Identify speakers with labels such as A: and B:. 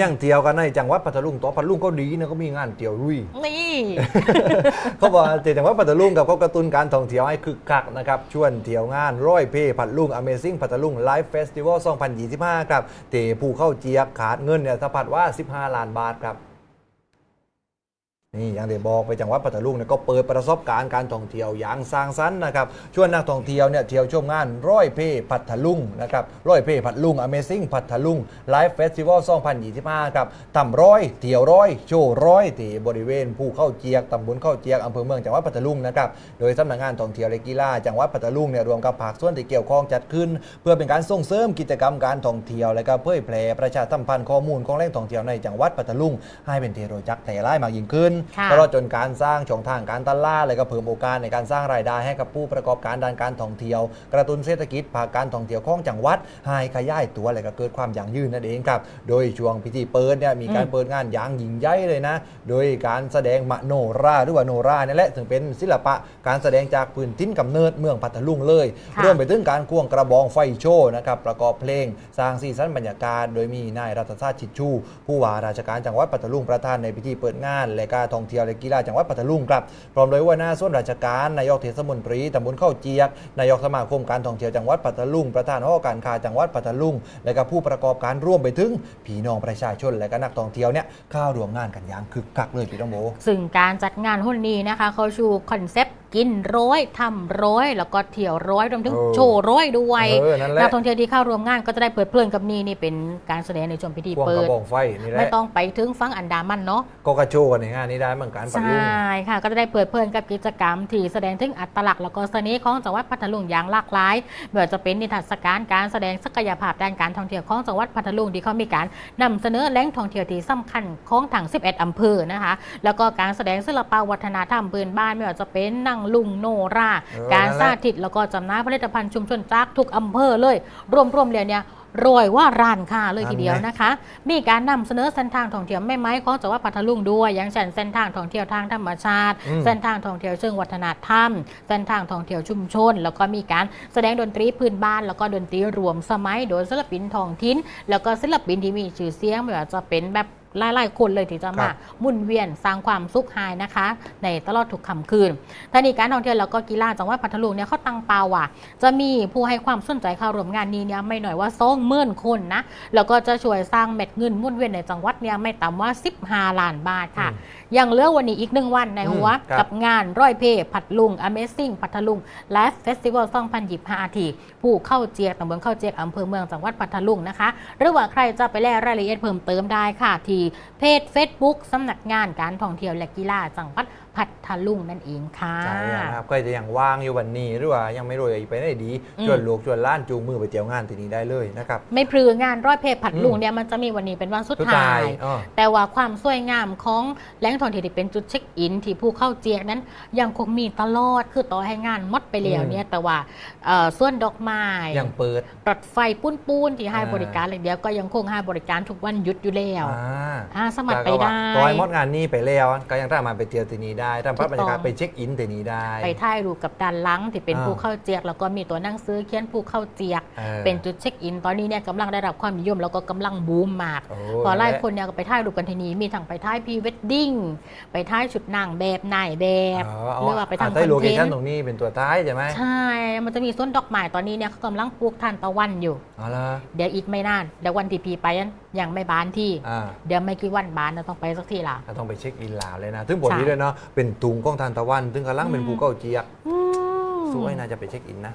A: ยังเที่ยวกันในจังหวัดพัทลุงตัวพัทลุงก็ดีนะก็มีงานเที่ยวรุย
B: นี่
A: เขาบอกว่าจังหวัดพัทลุงกับเขากระตุ้นการท่องเที่ยวให้คึกคักนะครับชวนเที่ยวงานร้อยเพพัทลุง Amazing พัทลุง Live Festival 2025 ครับเตผู้เข้าเจียกขาดเงินเนี่ยสะพัดว่า 15 ล้านบาทครับ นี่อย่างเดบอกไปจังหวัดพัทลุงเนี่ยก็เปิดประสบการณ์การท่องเที่ยวอย่างสร้างสรรค์นะครับชวนนักท่องเที่ยวเนี่ยเที่ยวชมงานร้อยเพ่พัทลุงนะครับร้อยเพ่พัทลุง Amazing พัทลุง Live Festival 2025ครับทำร้อยเที่ยวร้อยโชว์ร้อยที่บริเวณภูเข้าเจียกตำบลเข้าเจียกอำเภอเมืองจังหวัดพัทลุงนะครับโดยสำนักงานท่องเที่ยวและกีฬาจังหวัดพัทลุงเนี่ยรวมกับภาคส่วนที่เกี่ยวข้องจัดขึ้น เพื่อเป็นการส่งเสริมกิจกรรมการท่องเที่ยวและก็เผยแพร่ประชาสัมพันธ์ข้อมูลของแหล่งท่องเที่ยวในจังหวัดพัทลุงให้เป็นที่รู้จักแพร่หลายมากยิ่งขึ้น
B: ค่ะ
A: ตลอดจนการสร้างช่องทางการตลาดและก็เพิ่มโอกาสในการสร้างรายได้ให้กับผู้ประกอบการด้านการท่องเที่ยว กระตุ้นเศรษฐกิจภาคการท่องเที่ยวของจังหวัดให้ขยายตัวและก็เกิดความยั่งยืนนั่นเองครับ โดยช่วงพิธีเปิดเนี่ยมีการ
B: อืม
A: เปิดงานอย่างยิ่งใหญ่เลยนะ โดยการแสดงมโนราหรือว่าโนราเนี่ยแหละถึงเป็นศิลปะการแสดงจากพื้นทินกำเนิดเมืองพัทลุงเลย
B: ค่ะ
A: รวมไปถึงการควงกระบองไฟโชว์นะครับประกอบเพลงสร้างสีสันบรรยากาศ โดยมีนายรัตชาติชิดชู ผู้ว่าราชการจังหวัดพัทลุงประธานในพิธีเปิดงาน และการท่องเที่ยวและกีฬาจังหวัดพัทลุงครับพร้อมโดยว่าหน้าส่วนราชการนายกเทศมนตรีตำบลเข้าเจียกนายกสมาคมการท่องเที่ยวจังหวัดพัทลุงประธานหอการค้าจังหวัดพัทลุง และก็ผู้ประกอบการร่วมไปถึงพี่น้องประชาชนและก็นักท่องเที่ยวเนี่ยเข้าร่วมงานกันอย่างคึกคักเลยพี่ต้องโบ
B: ซึ่งการจัดงานหุ่นนี้นะคะเขาชูคอนเซปต์ กินร้อยทำร้อยแล้วก็เที่ยวร้อยรวมถึง
A: เออ
B: โชว์ร้อยด้วย
A: เออนั่นแหละ
B: นักท่องเที่ยวที่เข้าร่วมงานก็จะได้เปิดเพลินกับนี่นี่เป็นการแสดงในช่วงพิธี
A: ควง
B: เปิ
A: กระ
B: ด
A: บองไฟนี่แห
B: ไม่
A: ละ
B: ต้องไปถึงฟังอันดามันเนาะ
A: ก็กระโชว์กันในงานนี้ได้เหมือนกันพั
B: ใช
A: ทลุง่
B: ค่ะ ก็จะได้เปิดเพลินกับกิจกรรม ที่แสดงถึงอัตลักษณ์แล้วก็เสน่ห์ของจังหวัดพัทลุงอย่างหลากหลายไม่ว่าจะเป็นนิทรรศการการแสดงศักยภาพด้านการท่องเที่ยวของจังหวัดพัทลุงที่เขามีการนำเสนอแหล่งท่องเที่ยวที่สำคัญของทั้ง11อำเภอนะคะ แล้วก็การแสดงศิลปวัฒนธรรมพื้นบ้านไม่ว่าจะเป็นนั่งลุงโนรา
A: เออ
B: การ
A: นั่นแหละ
B: สาธิตแล้วก็จำหน่ายผลิตภัณฑ์ชุมชนจากทุกอำเภอเลย รวมๆเลยเนี่ยรวยว่าร้านค้าเลยทีเดียวนะคะ มีการนำเสนอเส้นทางท่องเที่ยวแม่ไม้ของจังหวัดพัทลุงด้วย อย่างเช่นเส้นทางท่องเที่ยวทางธรรมชาติ
A: อืม
B: เส้นทางท่องเที่ยวเชิงวัฒนธรรม เส้นทางท่องเที่ยวชุมชน แล้วก็มีการแสดงดนตรีพื้นบ้าน แล้วก็ดนตรีรวมสมัย โดยศิลปินท้องถิ่น แล้วก็ศิลปินที่มีชื่อเสียงไม่ว่าจะเป็นแบบ หลายๆคนเลยที่จะ
A: ครั
B: มา
A: บ
B: หมุนเวียนสร้างความสุขหายนะคะ ในตลอดทุกค่ำคืนทางนี้การท่องเที่ยวแล้วก็กีฬาจังหวัดพัทลุงเนี่ยเขาตั้งเป้าว่า จะมีผู้ให้ความสนใจเข้าร่วมงานนี้เนี่ยไม่หน่อยว่าสองหมื่นคนนะแล้วก็จะช่วยสร้างเม็ดเงินหมุนเวียนในจังหวัดเนี่ยไม่ต่ำว่า 15 ล้านบาทค่ะ
A: อืม
B: ยังเหลือวันนี้อีกหนึ่งวันในหัว
A: อืมครับ
B: กับงานร้อยเพพัดลุง Amazing พัทลุง Live Festival 2025ทีผู้เข้าเจียกตำบลเข้าเจียกอำเภอเมืองจังหวัดพัทลุงนะคะ หรือว่าใครจะไปแลรายละเอียดเพิ่มเติมได้ค่ะที่เพจ Facebook สำนักงานการท่องเที่ยวและกีฬาจังหวัดพัทลุงนั่นเองค่ะ
A: ใช่นะครับก็จะยังว่างอยู่วันนี้หรือว่ายังไม่รู้จะไปไหนดี
B: อืม
A: ชวนลูกชวนหล้านจูงมือไปเที่ยวงานที่นี่ได้เลยนะครับ
B: ไม่พลืองานร้อยเพพัดลุง
A: อืม
B: เนี่ยมันจะมีวันนี้เป็นวันสุด
A: สุด
B: ท้า
A: ท้าย
B: ย
A: อ้อ
B: แต่ว่าความสวยงามของแหล่งท่องเที่ยวที่เป็นจุดเช็คอิน ที่ผู้เข้าเจียกนั้นยังคงมีตลอดคือต่อให้งานหมดไปแล้ว
A: อืม
B: เนี่ยแต่ว่าเอ่อส่วนดอกไม้
A: ยังเปิด
B: รถไฟปุ้นปูนๆที่ให้
A: อ่า
B: บริการเลยเดียวก็ยังคงให้บริการทุกวันหยุดอยู่แล้ว
A: อ่า
B: อ่าสมัครไปได้
A: ร้อยมดงานนี้ไปแล้ว ก็ยังสามารถไปเที่ยวที่นี่ได้ทำภาพบรรยากาศ
B: ถูกต้อง
A: ไปเช็คอินที่นี่ได้
B: ไปถ่ายรูปกับด้านหลังที่เป็น
A: อ่า
B: ผู้เข้าเจียก แล้วก็มีตัวหนังสือเขียนผู้เข้าเจียก
A: ออ
B: เป็นจุดเช็คอิน ตอนนี้เนี่ยกำลังได้รับความนิยมแล้วก็กำลังบูมมาก
A: โอ้
B: พอหลายคนเนี่ยก็ไปถ่ายรูปกันทีนี้มีทั้งไปถ่ายพรีเวดดิ้งไปถ่ายชุดนางแบบนายแบบ
A: อ๋อ
B: หรือว่าไปทำค
A: ใต้
B: อน
A: โลเค
B: เท
A: ชั่น
B: นต์
A: ตรงนี้เป็นตัวท้ายใช่ไหม
B: ใช่ มันจะมีต้นดอกไม้ตอนนี้เนี่ยเขากำลังปลูกทานตะวันอยู่
A: อ๋อเหรอ
B: เดี๋ยวอีกไม่นานเดี๋ยววันที่พีไปนั้นยังไม่บานที่
A: อ่า
B: เดี๋ยวไม่กี่วันบานนะต้องไปสักทีละ
A: ก็ต้องไปเช็คอินลาวเลยนะถึงบท
B: ใช่
A: นี้เลยเนาะเป็นตุงกล้องทานตะวันถึงกำลังเป็น
B: อืม
A: ภูเก้าเจียก
B: อืม
A: สวยน่าจะไปเช็คอินนะ